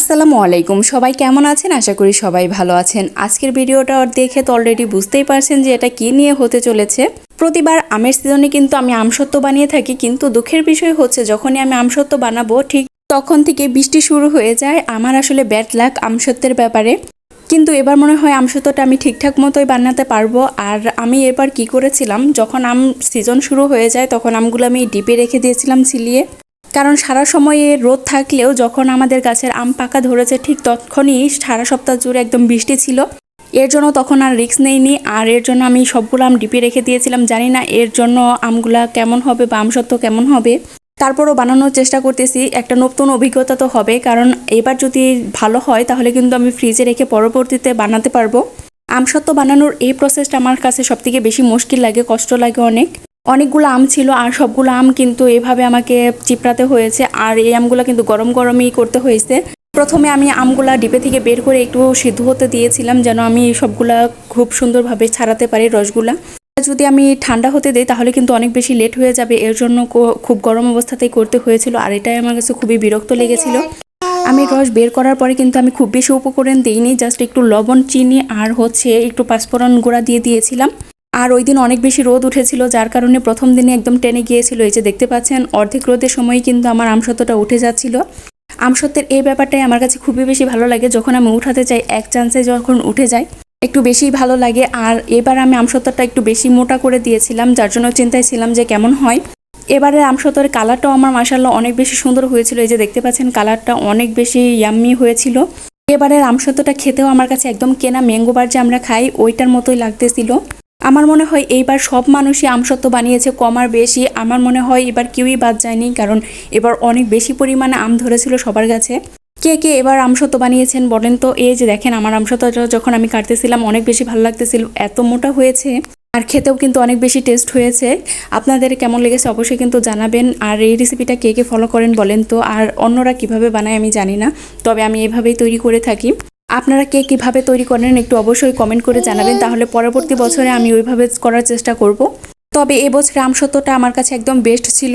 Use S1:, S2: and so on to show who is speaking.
S1: আসসালামু আলাইকুম। সবাই কেমন আছেন? আশা করি সবাই ভালো আছেন। আজকের ভিডিওটা দেখে তো অলরেডি বুঝতেই পারছেন যে এটা কি নিয়ে হতে চলেছে। প্রতিবার আমের সিজনে কিন্তু আমি আমসত্ত্ব বানিয়ে থাকি, কিন্তু দুঃখের বিষয় হচ্ছে যখনই আমি আমসত্ত্ব বানাবো, ঠিক তখন থেকে বৃষ্টি শুরু হয়ে যায়। আমার আসলে ব্যাড লাক আমসত্ত্বের ব্যাপারে। কিন্তু এবার মনে হয় আমসত্ত্বটা আমি ঠিকঠাক মতোই বানাতে পারব। আর আমি এবার কি করেছিলাম? যখন আম সিজন শুরু হয়ে যায়, তখন আমগুলো আমি ডিপে রেখে দিয়েছিলাম, ছিলিয়ে। কারণ সারা সময়ে রোদ থাকলেও যখন আমাদের গাছের আম পাকা ধরেছে, ঠিক তখনই সারা সপ্তাহ জুড়ে একদম বৃষ্টি ছিল। এর জন্য তখন আর রিস্ক নেইনি। আর এর জন্য আমি সবগুলো আম ডিপে রেখে দিয়েছিলাম, জানি না এর জন্য আমগুলা কেমন হবে বা আমসত্ত্ব কেমন হবে। তারপরও বানানোর চেষ্টা করতেছি। একটা নতুন অভিজ্ঞতা তো হবে, কারণ এবার যদি ভালো হয়, তাহলে কিন্তু আমি ফ্রিজে রেখে পরবর্তীতে বানাতে পারব। আমসত্ত্ব বানানোর এই প্রসেসটা আমার কাছে সবথেকে বেশি মুশকিল লাগে, কষ্ট লাগে অনেক। অনেকগুলো আম ছিল আর সবগুলো আম কিন্তু এভাবে আমাকে চিপড়াতে হয়েছে আর এই আমগুলো কিন্তু গরম গরমই করতে হয়েছে। প্রথমে আমি আমগুলা ডিপে থেকে বের করে একটু সিদ্ধ হতে দিয়েছিলাম যেন আমি সবগুলা খুব সুন্দরভাবে ছাড়াতে পারি রসগুলা। যদি আমি ঠান্ডা হতে দিই তাহলে কিন্তু অনেক বেশি লেট হয়ে যাবে, এর জন্য খুব গরম অবস্থাতেই করতে হয়েছিল আর এটাই আমার কাছে খুবই বিরক্ত লেগেছিল। আমি রস বের করার পরে কিন্তু আমি খুব বেশি উপকরণ দিইনি জাস্ট একটু লবণ, চিনি আর হচ্ছে একটু পাঁচফোড়ন গুঁড়া দিয়ে দিয়েছিলাম। আর ওই দিন অনেক বেশি রোদ উঠেছিল, যার কারণে প্রথম দিনে একদম টেনে গিয়েছিল। এই যে দেখতে পাচ্ছেন, অর্ধেক রোদের সময় কিন্তু আমার আমসত্ত্বটা উঠে যাচ্ছিল। আমসত্ত্বের এই ব্যাপারটাই আমার কাছে খুবই বেশি ভালো লাগে, যখন আমি উঠাতে চাই, এক চান্সে যখন উঠে যায় একটু বেশি ভালো লাগে। আর এবার আমি আমসত্ত্বটা একটু বেশি মোটা করে দিয়েছিলাম, যার জন্য চিন্তায় ছিলাম যে কেমন হয়। এবারে আমসত্ত্বের কালারটাও আমার মাসাল্লাহ অনেক বেশি সুন্দর হয়েছিল। এই যে দেখতে পাচ্ছেন, কালারটা অনেক বেশি ইয়াম্মি হয়েছিল। এবারের আমসত্ত্বটা খেতেও আমার কাছে একদম কেনা ম্যাঙ্গোবার যে আমরা খাই, ওইটার মতোই লাগতেছিল। আমার মনে হয় এইবার সব মানুষই আমসত্ত্ব বানিয়েছে, কম আর বেশি। আমার মনে হয় এবার কেউই বাদ যায়নি, কারণ এবার অনেক বেশি পরিমাণে আম ধরেছিল সবার কাছে। কে কে এবার আমসত্ত্ব বানিয়েছেন বলেন তো? এই যে দেখেন, আমার আমসত্ত্বটা যখন আমি কাটতেছিলাম, অনেক বেশি ভালো লাগতেছিল। এত মোটা হয়েছে, আর খেতেও কিন্তু অনেক বেশি টেস্ট হয়েছে। আপনাদের কেমন লেগেছে অবশ্যই কিন্তু জানাবেন। আর এই রেসিপিটা কে কে ফলো করেন বলেন তো? আর অন্যরা কীভাবে বানায় আমি জানি না। তবে আমি এভাবেই তৈরি করে থাকি। আপনারা কে কীভাবে তৈরি করেন একটু অবশ্যই কমেন্ট করে জানাবেন। তাহলে পরবর্তী বছরে আমি ওইভাবে করার চেষ্টা করব। তবে এবছর আমসত্ত্বটা আমার কাছে একদম বেস্ট ছিল।